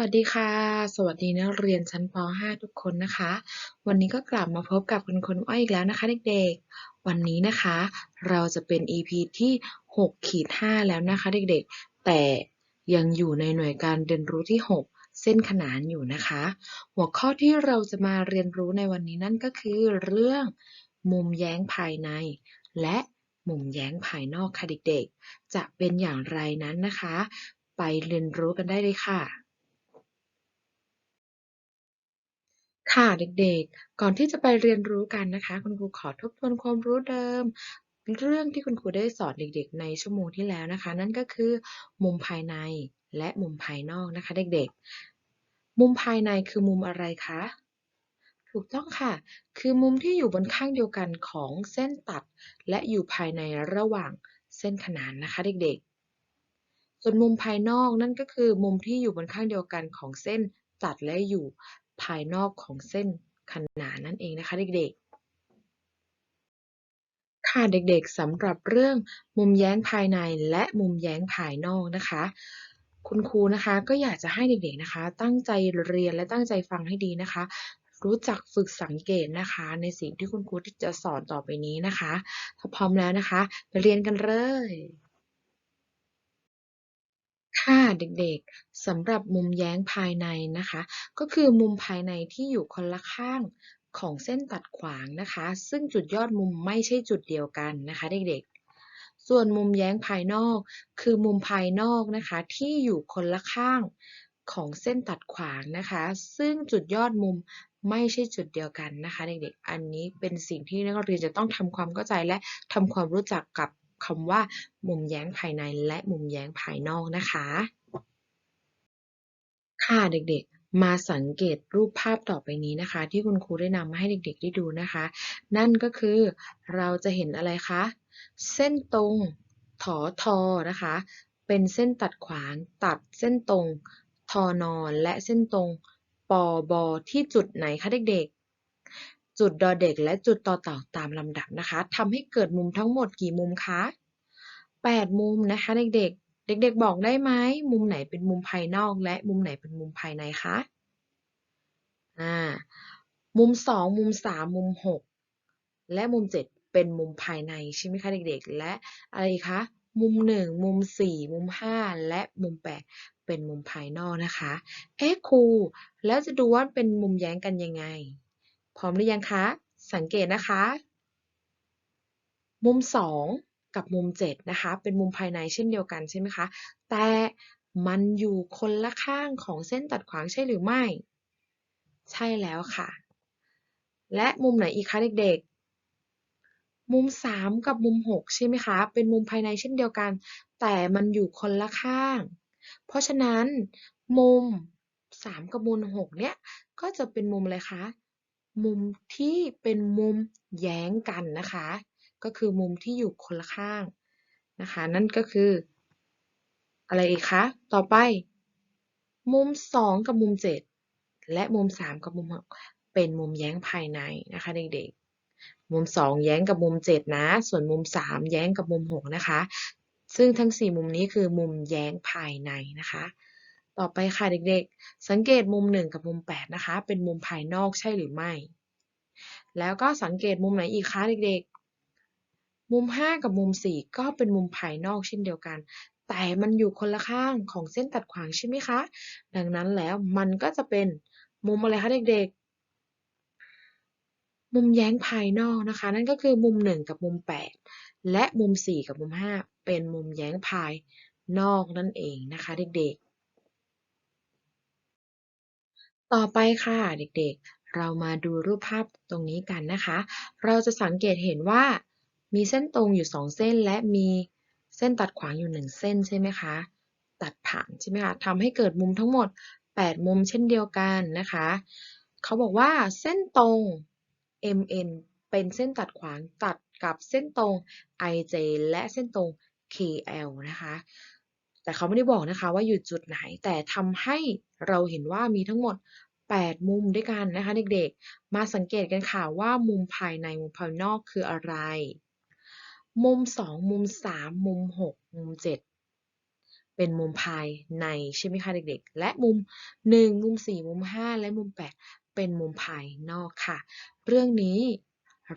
วัสดีค่ะ สวัสดีนักเรียนชั้นป .5 ทุกคนนะคะ วันนี้ก็กลับมาพบกับคุณครูอ้อยอีกแล้วนะคะเด็กๆ วันนี้นะคะ เราจะเป็น EP ที่6ขีด5แล้วนะคะเด็กๆ แต่ยังอยู่ในหน่วยการเรียนรู้ที่ 6 เส้นขนานอยู่นะคะ หัวข้อที่เราจะมาเรียนรู้ในวันนี้นั่นก็คือ เรื่องมุมแย้งภายใน และมุมแย้งภายนอกค่ะเด็กๆ จะเป็นอย่างไรนั้นนะคะ ไปเรียนรู้กันได้เลยค่ะ ค่ะเด็ก ๆ ก่อนที่จะไปเรียนรู้กันนะคะ คุณครูขอทบทวนความรู้เดิม เรื่องที่คุณครูได้สอนเด็ก ๆ ในชั่วโมงที่แล้วนะคะ นั่นก็คือ มุมภายในและมุมภายนอกนะคะ เด็ก ๆ มุมภายในคือมุมอะไรคะ ถูกต้องค่ะ คือมุมที่อยู่บนข้างเดียวกันของเส้นตัด และอยู่ภายในระหว่างเส้นขนานนะคะ เด็ก ๆ ส่วนมุมภายนอกนั่นก็คือ มุมที่อยู่บนข้างเดียวกันของเส้นตัดและอยู่ ภายนอกของเส้นขนานนั่นเองนะคะเด็กๆ ค่ะเด็กๆสำหรับเรื่องมุมแย้งภายในและมุมแย้งภายนอกนะคะ คุณครูนะคะก็อยากจะให้เด็กๆนะคะ ตั้งใจเรียนและตั้งใจฟังให้ดีนะคะ รู้จักฝึกสังเกตนะคะ ในสิ่งที่คุณครูจะสอนต่อไปนี้นะคะ ถ้าพร้อมแล้วนะคะ ไปเรียนกันเลย ค่ะเด็กๆสำหรับมุมแย้งภายในนะคะ ก็คือมุมภายในที่อยู่คนละข้างของเส้นตัดขวางนะคะ ซึ่งจุดยอดมุมไม่ใช่จุดเดียวกันนะคะ เด็กๆ ส่วนมุมแย้งภายนอก คือมุมภายนอกนะคะ ที่อยู่คนละข้างของเส้นตัดขวางนะคะ ซึ่งจุดยอดมุมไม่ใช่จุดเดียวกันนะคะ เด็กๆ อันนี้เป็นสิ่งที่นักเรียนจะต้องทำความเข้าใจและทำความรู้จักกับ คำว่า มุมแย้งภายในและมุมแย้งภายนอกนะคะ ค่ะเด็กๆ มาสังเกตรูปภาพต่อไปนี้นะคะ ที่คุณครูได้นำมาให้เด็กๆได้ดูนะคะ นั่นก็คือเราจะเห็นอะไรคะ เส้นตรงถอทอนะคะ เป็นเส้นตัดขวางตัดเส้นตรงทอนอและเส้นตรงปอบอที่จุดไหนคะเด็กๆ จุดดอเด็ก และจุดต่อเต่าตามลำดับนะคะทำให้เกิดมุมทั้งหมดกี่มุมคะ8 มุมนะคะเด็กๆ เด็กๆ บอกได้ไหมมุมไหนเป็นมุมภายนอกและมุมไหนเป็นมุมภายในคะอ่ามุม 2 มุม 3 มุม 6 และมุม 7 เป็นมุมภายในใช่ไหมคะเด็กๆ และอะไรคะมุม 1 มุม 4 มุม 5 และมุม 8 เป็นมุมภายนอกนะคะ เอ๊ะครูแล้วจะดูว่าเป็นมุมแย้งกันยังไง พร้อมหรือยังคะ สังเกตนะคะ มุม 2 กับมุม 7 นะคะ เป็นมุมภายในเช่นเดียวกันใช่ไหมคะ แต่มันอยู่คนละข้างของเส้นตัดขวางใช่หรือไม่ ใช่แล้วค่ะ และมุมไหนอีกคะเด็กๆ มุม 3 กับมุม 6 ใช่ไหมคะ เป็นมุมภายในเช่นเดียวกัน แต่มันอยู่คนละข้าง เพราะฉะนั้นมุม 3 กับมุม 6 เนี่ย ก็จะเป็นมุมอะไรคะ มุมที่เป็นมุมแย้งกันนะคะ ก็คือมุมที่อยู่คนละข้างนะคะ นั่นก็คือ อะไรอีกคะ ต่อไป มุม 2 กับมุม 7 และมุม 3 กับมุม 6 เป็นมุมแย้งภายในนะคะเด็กๆ มุม 2 แย้งกับมุม 7 นะ ส่วนมุม 3 แย้งกับมุม 6 นะคะ ซึ่งทั้ง 4 มุมนี้คือมุมแย้งภายในนะคะ ต่อไปค่ะเด็กๆ สังเกตมุม 1 กับมุม 8 นะคะ เป็นมุมภายนอกใช่หรือไม่ แล้วก็สังเกตมุมไหนอีกคะเด็กๆ มุม 5 กับมุม 4 ก็เป็นมุมภายนอกเช่นเดียวกัน แต่มันอยู่คนละข้างของเส้นตัดขวางใช่ไหมคะ ดังนั้นแล้วมันก็จะเป็นมุมอะไรคะเด็กๆ มุมแย้งภายนอกนะคะ นั่นก็คือมุม 1 กับมุม 8 และมุม 4 กับมุม 5 เป็นมุมแย้งภายนอกนั่นเองนะคะเด็กๆ ต่อไปค่ะเด็กๆ เรามาดูรูปภาพตรงนี้กันนะคะ เราจะสังเกตเห็นว่ามีเส้นตรงอยู่ 2 เส้น และมีเส้นตัดขวางอยู่ 1 เส้นใช่ไหมคะ ตัดผ่านใช่ไหมคะทำให้เกิดมุมทั้งหมด 8 มุมเช่นเดียวกันนะคะ เขาบอกว่าเส้นตรง MN เป็นเส้นตัดขวางตัดกับเส้นตรง IJ และเส้นตรง KL นะคะ แต่เขาไม่ได้บอกนะคะว่าอยู่จุดไหนแต่ทำให้เราเห็นว่ามีทั้งหมด 8 มุมด้วยกันนะคะเด็กๆ มาสังเกตกันค่ะว่ามุมภายในมุมภายนอกคืออะไร มุม 2 มุม 3 มุม 6 มุม 7 เป็นมุมภายในใช่ไหมคะเด็กๆ และมุม 1 มุม 4 มุม 5 และมุม 8 เป็นมุมภายนอกค่ะ เรื่องนี้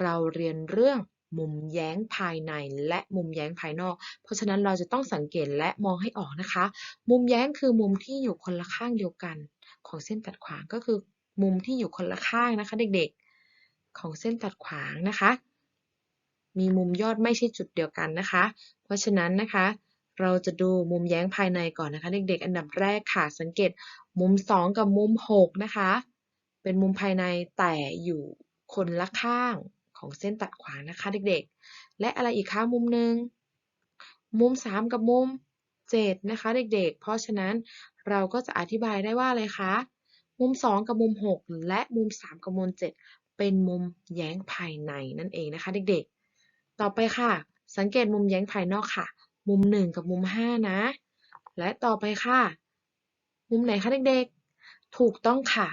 เราเรียนเรื่อง มุมแย้งภายในและมุมแย้งภายนอก เพราะฉะนั้นเราจะต้องสังเกตและมองให้ออกนะคะ มุมแย้งคือมุมที่อยู่คนละข้างเดียวกัน ของเส้นตัดขวางก็คือ มุมที่อยู่คนละข้างนะคะ เด็กๆ ของเส้นตัดขวางนะคะ มีมุมยอดไม่ใช่จุดเดียวกันนะคะ เพราะฉะนั้นนะคะ เราจะดูมุมแย้งภายในก่อนนะคะ เด็กๆ อันดับแรกค่ะสังเกตมุม 2 กับมุม 6 นะคะ เป็นมุมภายในแต่อยู่คนละข้าง ของเส้นตัดขวางนะคะเด็กๆ และอะไรอีกคะมุมหนึ่งมุม 3 กับมุม 7 นะคะเด็กๆ เพราะฉะนั้นเราก็จะอธิบายได้ว่าอะไรคะ มุม 2 กับมุม 6 และมุม 3 กับมุม 7 เป็นมุมแย้งภายในนั่นเองนะคะเด็กๆ ต่อไปค่ะ สังเกตมุมแย้งภายนอกค่ะ มุม 1 กับมุม 5 นะ และต่อไปค่ะ มุมไหนคะเด็กๆ ถูกต้องค่ะ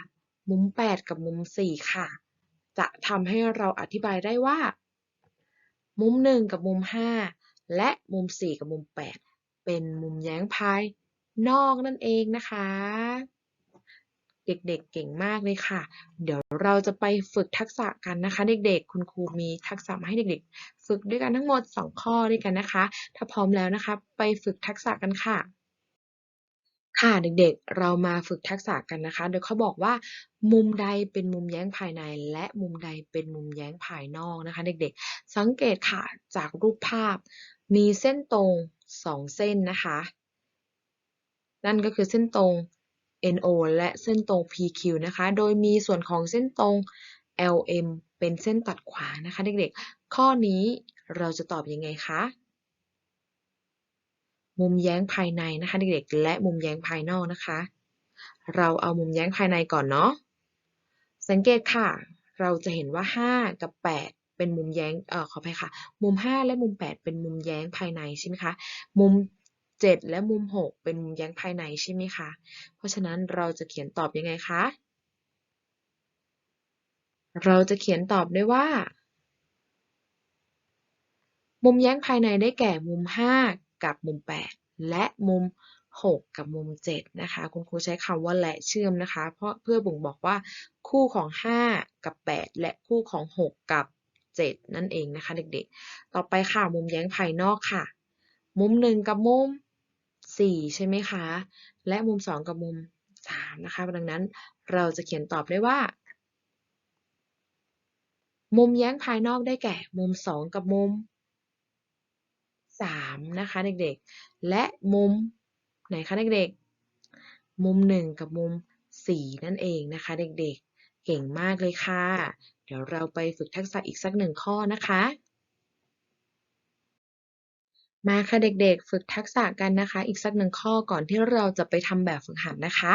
มุม 8 กับมุม 4 ค่ะ จะทำให้เราอธิบายได้ว่า มุม 1 กับมุม 5 และมุม 4 กับมุม 8 เป็นมุมแย้งภายนอกนั่นเองนะคะ เด็กๆเก่งมากเลยค่ะ เดี๋ยวเราจะไปฝึกทักษะกันนะคะ เด็กๆ คุณครูมีทักษะมาให้เด็กๆ ฝึกด้วยกันทั้งหมด 2 ข้อด้วยกันนะคะ ถ้าพร้อมแล้วนะคะ ไปฝึกทักษะกันค่ะ ค่ะเด็กๆ เรามาฝึกทักษะกันนะคะ โดยเขาบอกว่า มุมใดเป็นมุมแย้งภายใน และมุมใดเป็นมุมแย้งภายนอกนะคะ เด็กๆ สังเกตค่ะจากรูปภาพ มีเส้นตรง2เส้นนะคะ นั่นก็คือเส้นตรง NO และเส้นตรง PQ นะคะ โดยมีส่วนของเส้นตรง LM เป็นเส้นตัดขวางนะคะ เด็กๆ ข้อนี้เราจะตอบยังไงคะ มุมแย้งภายในนะคะเด็กๆ และมุมแย้งภายนอกนะคะ เราเอามุมแย้งภายในก่อนเนาะ สังเกตค่ะ เราจะเห็นว่า 5 กับ 8 เป็นมุมแย้ง เอ่อขออภัยค่ะ มุม 5 และมุม 8 เป็นมุมแย้งภายในใช่ไหมคะ มุม 7 และมุม 6 เป็นมุมแย้งภายในใช่ไหมคะ เพราะฉะนั้นเราจะเขียนตอบยังไงคะ เราจะเขียนตอบได้ว่า มุมแย้งภายในได้แก่มุม 5 กับมุม 8 และมุม 6 กับมุม 7 นะคะ คุณครูใช้คำว่าและเชื่อมนะคะ เพราะเพื่อบ่งบอกว่าคู่ของ 5 กับ 8 และคู่ของ 6 กับ 7 นั่นเองนะคะเด็กๆ ต่อไปค่ะมุมแย้งภายนอกค่ะ มุม 1 กับมุม 4 ใช่ไหมคะ และมุม 2 กับมุม 3 นะคะ ดังนั้นเราจะเขียนตอบได้ว่ามุมแย้งภายนอกได้แก่ มุม 2 กับมุม 3 นะคะเด็กๆ และมุมไหนคะเด็กๆ มุม 1 กับมุม 4 นั่นเองนะคะเด็กๆ เก่งมากเลยค่ะ เดี๋ยวเราไปฝึกทักษะอีกสักหนึ่งข้อนะคะ มาค่ะเด็กๆ ฝึกทักษะกันนะคะ อีกสักหนึ่งข้อก่อนที่เราจะไปทำแบบฝึกหัดนะคะ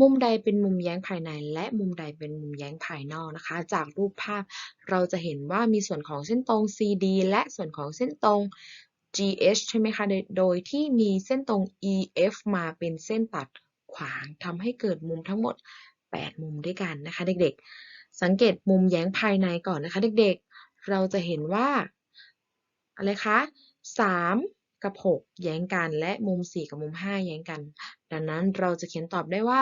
มุมใดเป็นมุมแย้งภายใน และมุมใดเป็นมุมแย้งภายนอกนะคะ จากรูปภาพเราจะเห็นว่ามีส่วนของเส้นตรง CD และส่วนของเส้นตรง GH ใช่ไหมคะ โดยที่มีเส้นตรง EF มาเป็นเส้นตัดขวางทำให้เกิดมุมทั้งหมด 8 มุมด้วยกันนะคะ เด็กๆ สังเกตมุมแย้งภายในก่อนนะคะ เด็กๆ เราจะเห็นว่า อะไรคะ 3 กับ 6 แย้งกัน และมุม 4 กับมุม 5 แย้งกัน ดังนั้นเราจะเขียนตอบได้ว่า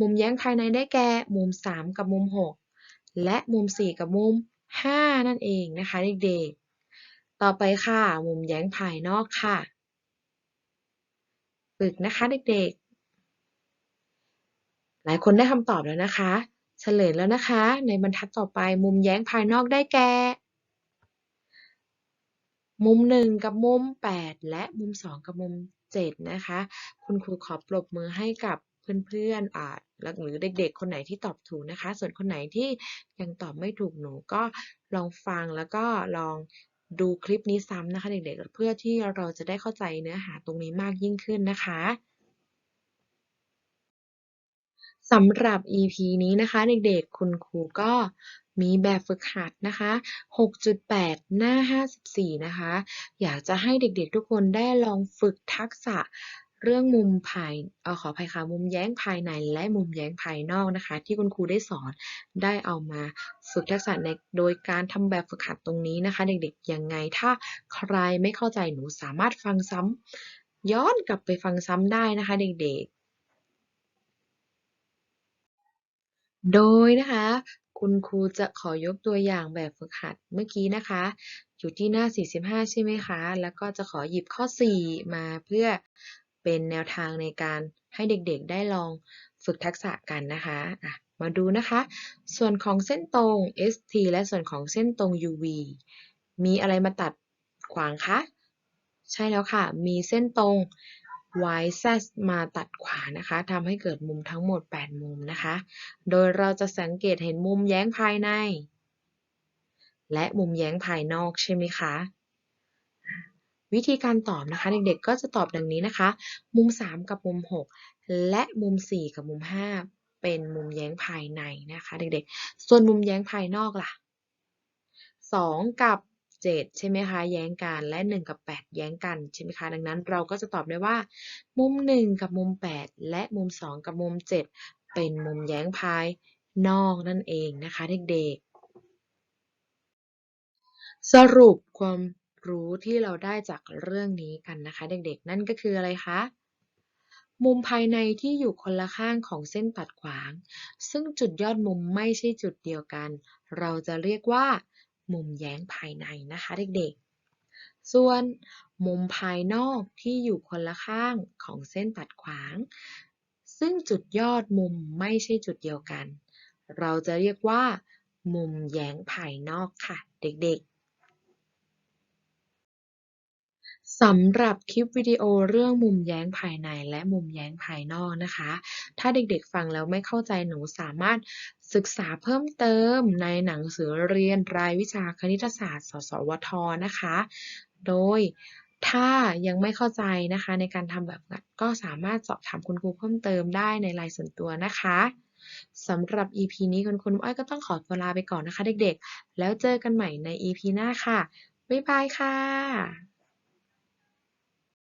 มุมแย้งภายในได้แก่ มุม 3 กับมุม 6 และมุม 4 กับมุม 5 นั่นเองนะคะ เด็กๆ ต่อไปค่ะ มุมแย้งภายนอกค่ะ ฝึกนะคะเด็กๆ หลายคนได้คำตอบแล้วนะคะ เฉลยแล้วนะคะ ในบรรทัดต่อไปมุมแย้งภายนอกได้แก่ มุม 1 กับมุม 8 และมุม 2 กับมุม 7 นะคะ คุณครูขอปรบมือให้กับเพื่อนๆอ่าหรือเด็กๆ คนไหนที่ตอบถูกนะคะ ส่วนคนไหนที่ยังตอบไม่ถูกหนูก็ลองฟังแล้วก็ลอง ดูคลิปนี้ซ้ำนะคะเด็กๆ เพื่อที่เราจะได้เข้าใจเนื้อหาตรงนี้มากยิ่งขึ้นนะคะสำหรับ EP นี้นะคะเด็กๆ คุณครูก็มีแบบฝึกหัดนะคะ 6.8 หน้า 54 นะคะ อยากจะให้เด็กๆ ทุกคนได้ลองฝึกทักษะ เรื่องมุมภายเออขออภัยค่ะมุมแย้งภายในและมุมแย้งภายนอกนะคะ ที่คุณครูได้สอนได้เอามาฝึกทักษะในโดยการทำแบบฝึกหัดตรงนี้นะคะ เด็กๆยังไงถ้าใครไม่เข้าใจหนูสามารถฟังซ้ำย้อนกลับไปฟังซ้ำได้นะคะเด็กๆ โดยนะคะคุณครูจะขอยกตัวอย่างแบบฝึกหัดเมื่อกี้นะคะ อยู่ที่หน้า 45 ใช่ไหมคะ แล้วก็จะขอหยิบข้อ 4 มาเพื่อ เป็นแนวทางในการให้เด็กๆได้ลองฝึกทักษะกันนะคะะมาดูนะคะ ส่วนของเส้นตรง ST และส่วนของเส้นตรง UV มีอะไรมาตัดขวางคะ ใช่แล้วค่ะ มีเส้นตรง YZ มาตัดขวางนะคะทำให้เกิดมุมทั้งหมด 8 มุมนะคะ โดยเราจะสังเกตเห็นมุมแย้งภายใน และมุมแย้งภายนอกใช่ไหมคะ วิธีการตอบนะคะเด็กๆก็จะตอบดังนี้นะคะ มุม 3 กับมุม 6 และมุม 4 กับมุม 5 เป็นมุมแย้งภายในนะคะ เด็กๆ ส่วนมุมแย้งภายนอกล่ะ 2 กับ 7 ใช่ไหมคะแย้งกันและ 1 กับ 8 แย้งกันใช่ไหมคะดังนั้นเราก็จะตอบได้ว่า มุม 1 กับมุม 8 และมุม 2 กับมุม 7 เป็นมุมแย้งภายนอกนั่นเองนะคะเด็กๆ สรุปความ รู้ที่เราได้จากเรื่องนี้กันนะคะ เด็กๆ นั่นก็คืออะไรคะ มุมภายในที่อยู่คนละข้างของเส้นตัดขวาง ซึ่งจุดยอดมุมไม่ใช่จุดเดียวกัน เราจะเรียกว่า มุมแย้งภายในนะคะ เด็กๆ ส่วนมุมภายนอกที่อยู่คนละข้างของเส้นตัดขวาง ซึ่งจุดยอดมุมไม่ใช่จุดเดียวกัน เราจะเรียกว่า มุมแย้งภายนอกค่ะ เด็กๆ สำหรับคลิปวิดีโอเรื่องมุมแย้งภายในและมุมแย้งภายนอกนะคะ ถ้าเด็กๆฟังแล้วไม่เข้าใจหนูสามารถศึกษาเพิ่มเติมในหนังสือเรียนรายวิชาคณิตศาสตร์ สสวท นะคะ โดยถ้ายังไม่เข้าใจนะคะ ในการทำแบบนั้นก็สามารถสอบถามคุณครูเพิ่มเติมได้ในไลน์ส่วนตัวนะคะสำหรับ EP นี้คุณครูอ้อยก็ต้องขอตัวลาไปก่อนนะคะ เด็กๆ แล้วเจอกันใหม่ใน EP หน้าค่ะ บ๊ายบายค่ะ